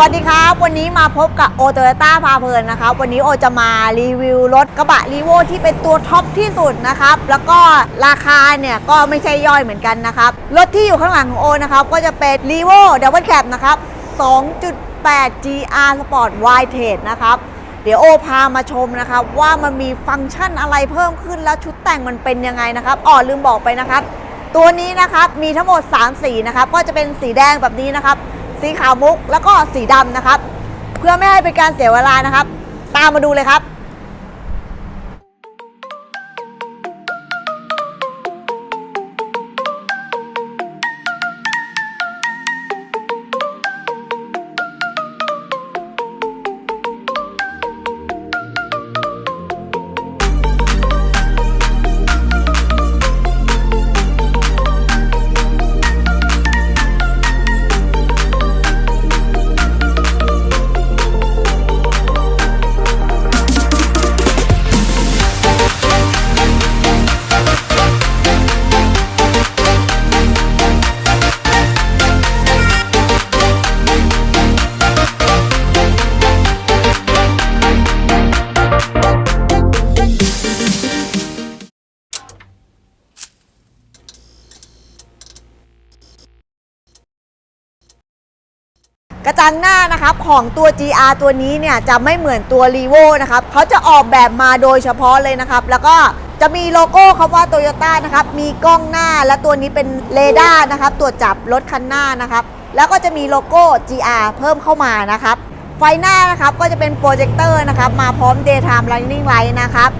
วัสดีครับ วันนี้มาพบกับโอโตโยต้าพาเพลินนะครับ วันนี้โอจะมารีวิวรถกระบะรีโวที่เป็นตัวท็อปที่สุดนะครับ แล้วก็ราคาเนี่ยก็ไม่ใช่ย่อยเหมือนกันนะครับ รถที่อยู่ข้างหลังของโอนะครับ ก็จะเป็นรีโวดับเบิลแคปนะครับ 2.8 GR Sport Wide t a d นะครับ เดี๋ยวโอพามาชมนะครับ ว่ามันมีฟังก์ชันอะไรเพิ่มขึ้นแล้วชุดแต่งมันเป็นยังไงนะครับอ๋อลืมบอกไปนะครับ ตัวนี้นะครับมีทั้งหมด 3 สีนะครับก็จะเป็นสีแดงแบบนี้นะครับ สีขาวมุกแล้วก็สีดำนะครับ เพื่อไม่ให้เป็นการเสียเวลานะครับ ตามมาดูเลยครับ กระจังหน้านะครับของตัว GR ตัวนี้เนี่ยจะไม่เหมือนตัว r e v o นะครับเขาจะออกแบบมาโดยเฉพาะเลยนะครับ แล้วก็จะมีโลโก้คำว่า Toyota นะครับ มีกล้องหน้าและตัวนี้เป็นเรดาร์นะครับ ตรวจจับรถคันหน้านะครับ แล้วก็จะมีโลโก้ GR เพิ่มเข้ามานะครับ ไฟหน้านะครับก็จะเป็นโปรเจคเตอร์นะครับ มาพร้อม daytime running light นะครับ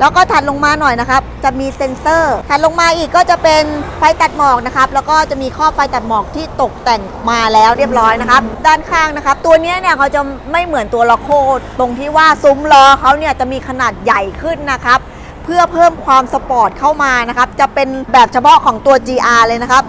แล้วก็ถัดลงมาหน่อยนะครับ จะมีเซ็นเซอร์ถัดลงมาอีกก็จะเป็นไฟตัดหมอกนะครับ แล้วก็จะมีข้อบไฟตัดหมอกที่ตกแต่งมาแล้วเรียบร้อยนะครับ ด้านข้างนะครับ ตัวนี้เนี่ยเขาจะไม่เหมือนตัวล็อกโคตรงที่ว่าซุ้มล้อเขาเนี่ยจะมีขนาดใหญ่ขึ้นนะครับ เพื่อเพิ่มความสปอร์ตเข้ามานะครับ จะเป็นแบบเฉพาะของตัว GR เลยนะครับ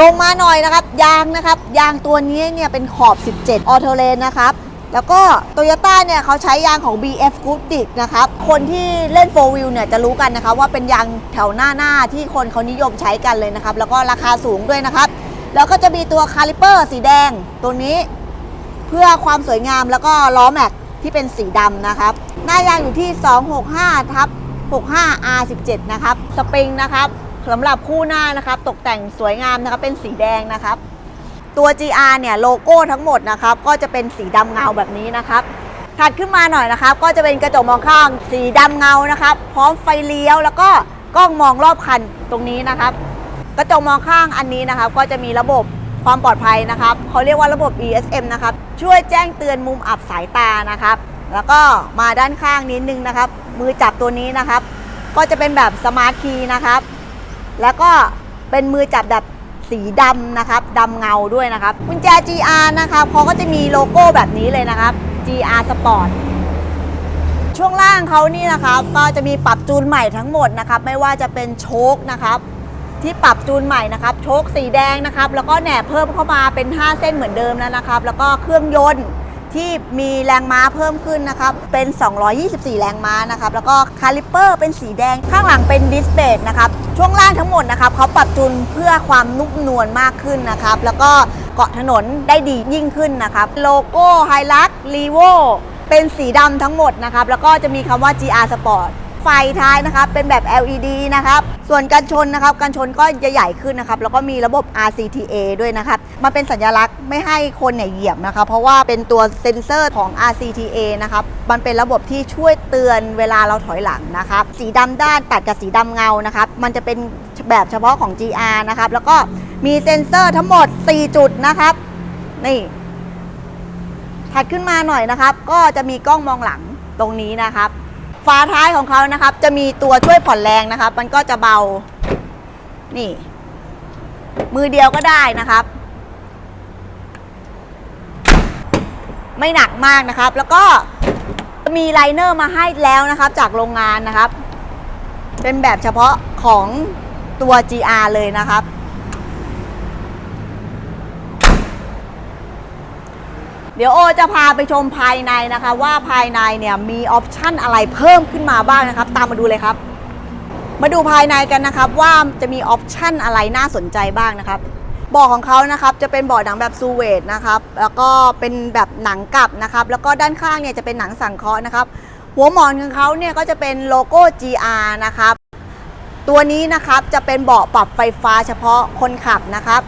ลงมาหน่อยนะครับ ยางนะครับ ยางตัวนี้เนี่ยเป็นขอบ 17 ออโตเลนนะครับ แล้วก็โตโยต้าเนี่ยเขาใช้ยางของ BF g o o d i c นะครับคนที่เล่น 4 wheel เนี่ยจะรู้กันนะครับว่าเป็นยางแถวหน้าหน้าที่คนเขานิยมใช้กันเลยนะครับ แล้วก็ราคาสูงด้วยนะครับ แล้วก็จะมีตัวคาลิเปอร์สีแดงตัวนี้เพื่อความสวยงามแล้วก็ล้อแม็กที่เป็นสีดำนะครับ หน้ายางอยู่ที่ 265ทับ 65 R17 นะครับ สปริงนะครับสำหรับคู่หน้านะครับ ตกแต่งสวยงามนะครับ เป็นสีแดงนะครับ ตัว GR เนี่ยโลโก้ทั้งหมดนะครับก็จะเป็นสีดำเงาแบบนี้นะครับถัดขึ้นมาหน่อยนะครับ ก็จะเป็นกระจกมองข้างสีดำเงานะครับ พร้อมไฟเลี้ยวแล้วก็กล้องมองรอบคันตรงนี้นะครับ กระจกมองข้างอันนี้นะครับ ก็จะมีระบบความปลอดภัยนะครับเขาเรียกว่าระบบ ESM นะครับช่วยแจ้งเตือนมุมอับสายตานะครับ แล้วก็มาด้านข้างนิดนึงนะครับ มือจับตัวนี้นะครับ ก็จะเป็นแบบสมาร์ทคีย์นะครับ แล้วก็เป็นมือจับแบบ สีดำนะครับดำเงาด้วยนะครับกุญแจ GR นะครับเขาก็จะมีโลโก้แบบนี้เลยนะครับ GR Sport ช่วงล่างเขานี่นะครับก็จะมีปรับจูนใหม่ทั้งหมดนะครับ ไม่ว่าจะเป็นโชคนะครับ ที่ปรับจูนใหม่นะครับโชคสีแดงนะครับ แล้วก็แหนบเพิ่มเข้ามาเป็น 5 เส้นเหมือนเดิมแล้วนะครับ แล้วก็เครื่องยนต์ ที่มีแรงม้าเพิ่มขึ้นนะครับ เป็น 224 แรงม้านะครับ แล้วก็คาลิปเปอร์เป็นสีแดง ข้างหลังเป็นดิสเบรกนะครับ ช่วงล่างทั้งหมดนะครับเขาปรับจูนเพื่อความนุ่มนวลมากขึ้นนะครับ แล้วก็เกาะถนนได้ดียิ่งขึ้นนะครับ โลโก้ไฮลักลีโวเป็นสีดำทั้งหมดนะครับ แล้วก็จะมีคำว่า GR Sport ไฟท้ายนะครับ เป็นแบบ LED นะครับ ส่วนกันชนนะครับ กันชนก็จะใหญ่ขึ้นนะครับ แล้วก็มีระบบ RCTA ด้วยนะครับมันเป็นสัญลักษณ์ไม่ให้คนเนี่ยเหยียบนะคะ เพราะว่าเป็นตัวเซ็นเซอร์ของ RCTA นะครับ มันเป็นระบบที่ช่วยเตือนเวลาเราถอยหลังนะครับ สีดำด้านตัดกับสีดำเงานะครับ มันจะเป็นแบบเฉพาะของ GR นะครับ แล้วก็มีเซ็นเซอร์ทั้งหมด 4 จุดนะครับ นี่ถัดขึ้นมาหน่อยนะครับ ก็จะมีกล้องมองหลังตรงนี้นะครับ ฝาท้ายของเขานะครับ จะมีตัวช่วยผ่อนแรงนะครับ มันก็จะเบา นี่ มือเดียวก็ได้นะครับ ไม่หนักมากนะครับ แล้วก็มีไลเนอร์มาให้แล้วนะครับ จากโรงงานนะครับ เป็นแบบเฉพาะของตัว GR เลยนะครับ เดี๋ยวโอจะพาไปชมภายในนะคะ ว่าภายในเนี่ยมีออปชั่นอะไรเพิ่มขึ้นมาบ้างนะครับ ตามมาดูเลยครับ มาดูภายในกันนะครับ ว่าจะมีออปชั่นอะไรน่าสนใจบ้างนะครับเบาะของเขานะครับจะเป็นเบาะหนังแบบซูเวตนะครับแล้วก็เป็นแบบหนังกลับนะครับแล้วก็ด้านข้างเนี่ยจะเป็นหนังสังเคราะห์นะครับ หัวหมอนของเขาเนี่ยก็จะเป็นโลโก้ GR นะครับตัวนี้นะครับจะเป็นเบาะปรับไฟฟ้าเฉพาะคนขับนะครับ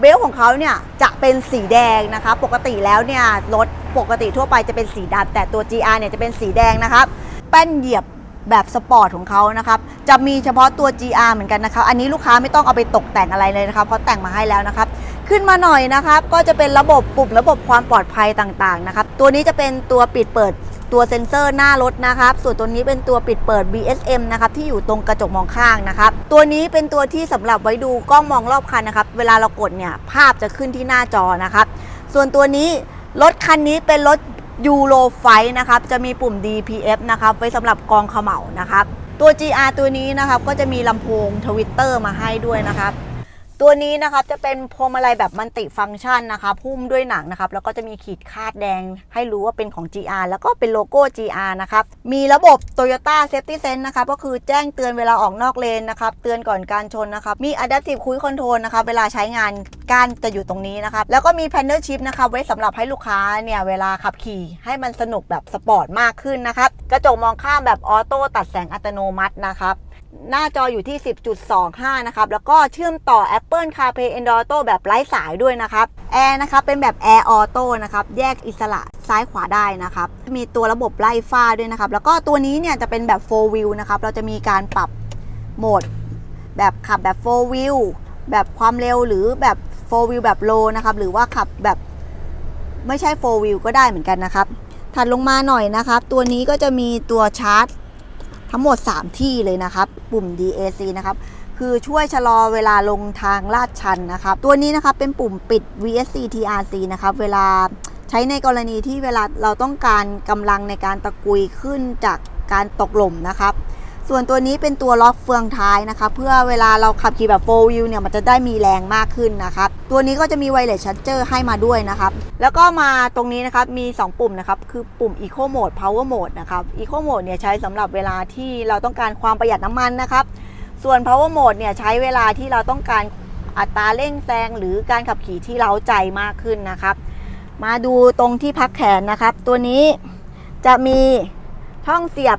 เบลต์ของเขาเนี่ยจะเป็นสีแดงนะคะ ปกติแล้วเนี่ยรถปกติทั่วไปจะเป็นสีดำแต่ตัว GR เนี่ยจะเป็นสีแดงนะครับแป้นเหยียบแบบสปอร์ตของเขานะครับจะมีเฉพาะตัว GR เหมือนกันนะครับอันนี้ลูกค้าไม่ต้องเอาไปตกแต่งอะไรเลยนะครับเพราะแต่งมาให้แล้วนะครับ ขึ้นมาหน่อยนะครับ ก็จะเป็นระบบปุ่มระบบความปลอดภัยต่างๆนะครับ ตัวนี้จะเป็นตัวปิดเปิด ตัวเซ็นเซอร์หน้ารถนะครับ ส่วนตัวนี้เป็นตัวปิดเปิด BSM นะครับที่อยู่ตรงกระจกมองข้างนะครับ ตัวนี้เป็นตัวที่สำหรับไว้ดูกล้องมองรอบคันนะครับ เวลาเรากดเนี่ยภาพจะขึ้นที่หน้าจอนะครับ ส่วนตัวนี้รถคันนี้เป็นรถยูโรไฟนะครับ จะมีปุ่ม DPF นะครับ ไว้สำหรับกองขม่านะครับ ตัว GR ตัวนี้นะครับ ก็จะมีลำโพงทวิตเตอร์มาให้ด้วยนะครับ ตัวนี้นะครับจะเป็นพวงมาลัยแบบมันติฟังก์ชันนะคะพุ่มด้วยหนังนะครับ แล้วก็จะมีขีดคาดแดงให้รู้ว่าเป็นของ GR แล้วก็เป็นโลโก้ GR นะครับ มีระบบ Toyota Safety Sense นะครับก็คือแจ้งเตือนเวลาออกนอกเลนนะครับ เตือนก่อนการชนนะครับ มี Adaptive Cruise Control นะครับเวลาใช้งานก้ารจะอยู่ตรงนี้นะครับ แล้วก็มี Panel Shift นะครับไว้สำหรับให้ลูกค้าเนี่ยเวลาขับขี่ให้มันสนุกแบบสปอร์ตมากขึ้นนะครับกระจกมองข้ามแบบออโต้ตัดแสงอัตโนมัตินะครับ หน้าจออยู่ที่ 10.25 นะครับ แล้วก็เชื่อมต่อ Apple CarPlay Android Auto แบบไร้สายด้วยนะครับ แอร์นะครับ เป็นแบบ Air Auto นะครับ แยกอิสระซ้ายขวาได้นะครับ มีตัวระบบไล่ฟ้าด้วยนะครับ แล้วก็ตัวนี้เนี่ยจะเป็นแบบ 4 wheel นะครับ เราจะมีการปรับโหมด แบบขับแบบ 4 wheel แบบความเร็วหรือแบบ 4 wheel แบบ low นะครับ หรือว่าขับแบบไม่ใช่ 4 wheel ก็ได้เหมือนกันนะครับ ถัดลงมาหน่อยนะครับ ตัวนี้ก็จะมีตัวชาร์จ ทั้งหมด 3 ที่เลยนะครับปุ่ม DAC นะครับคือช่วยชะลอเวลาลงทางลาดชันนะครับ ตัวนี้นะครับเป็นปุ่มปิด VSC TRC นะครับ เวลาใช้ในกรณีที่เวลาเราต้องการกำลังในการตะกุยขึ้นจากการตกหล่มนะครับ ส่วนตัวนี้เป็นตัวล็อกเฟืองท้ายนะคะ เพื่อเวลาเราขับขี่แบบ4 wheel เนี่ยมันจะได้มีแรงมากขึ้นนะครับตัวนี้ก็จะมีไวเลสชั r เจอร์ให้มาด้วยนะครับแล้วก็มาตรงนี้นะครับมี 2 ปุ่มนะครับคือปุ่ม Eco Mode Power Mode นะครับ Eco Mode เนี่ยใช้สำหรับเวลาที่เราต้องการความประหยัดน้ำมันนะครับส่วน Power Mode เนี่ยใช้เวลาที่เราต้องการอัตราเร่งแซงหรือการขับขี่ที่เราใจมากขึ้นนะครับ มาดูตรงที่พักแขนนะครับ ตัวนี้จะมีช่องเสียบ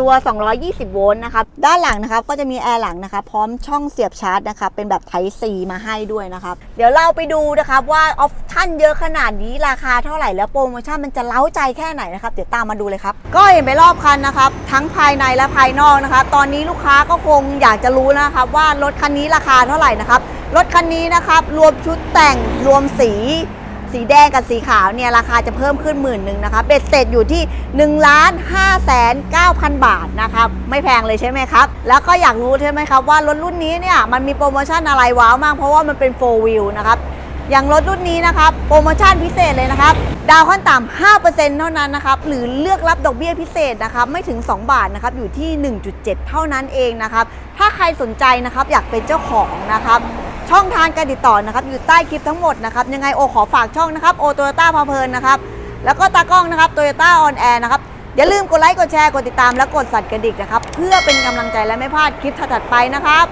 ตัว 220 โวลต์นะครับด้านหลังนะครับก็จะมีแอร์หลังนะครับพร้อมช่องเสียบชาร์จนะครับเป็นแบบ Type C มาให้ด้วยนะครับเดี๋ยวเราไปดูนะครับว่าออปชั่นเยอะขนาดนี้ราคาเท่าไหร่แล้วโปรโมชั่นมันจะเล้าใจแค่ไหนนะครับเดี๋ยวตามมาดูเลยครับ ก็เห็นไปรอบคันนะครับทั้งภายในและภายนอกนะครับตอนนี้ลูกค้าก็คงอยากจะรู้นะครับว่ารถคันนี้ราคาเท่าไหร่นะครับรถคันนี้นะครับรวมชุดแต่งรวมสี สีแดงกับสีขาวเนี่ยราคาจะเพิ่มขึ้นหมื่นหนึ่งนะคะ เบ็ดเสร็จอยู่ที่1ล้าน5แสน9,000บาทนะครับ ไม่แพงเลยใช่ไหมครับ แล้วก็อยากรู้ใช่ไหมครับว่ารถรุ่นนี้เนี่ยมันมีโปรโมชั่นอะไรว้าวมากเพราะว่ามันเป็น 4 wheel นะครับอย่างรถรุ่นนี้นะครับ โปรโมชั่นพิเศษเลยนะครับ ดาวขั้นต่ำ 5%เท่านั้นนะครับ หรือเลือกรับดอกเบี้ยพิเศษนะครับ ไม่ถึง 2 บาทนะครับ อยู่ที่ 1.7 เท่านั้นเองนะครับ ถ้าใครสนใจนะครับ อยากเป็นเจ้าของนะครับ ช่องทางการติดต่อนะครับ อยู่ใต้คลิปทั้งหมดนะครับ ยังไงโอขอฝากช่องนะครับโอโตโยต้าพาเพลินนะครับ แล้วก็ตากล้องนะครับโตโยต้าออนแอร์นะครับ อย่าลืมกดไลค์ กดแชร์ กดติดตาม และกดสั่นกระดิ่งนะครับ เพื่อเป็นกำลังใจและไม่พลาดคลิปถัดไปนะครับ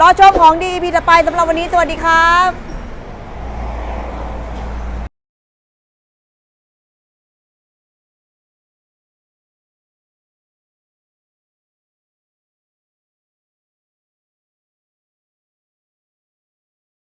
รอชมของดีพีต่อไปสำหรับวันนี้ สวัสดีครับ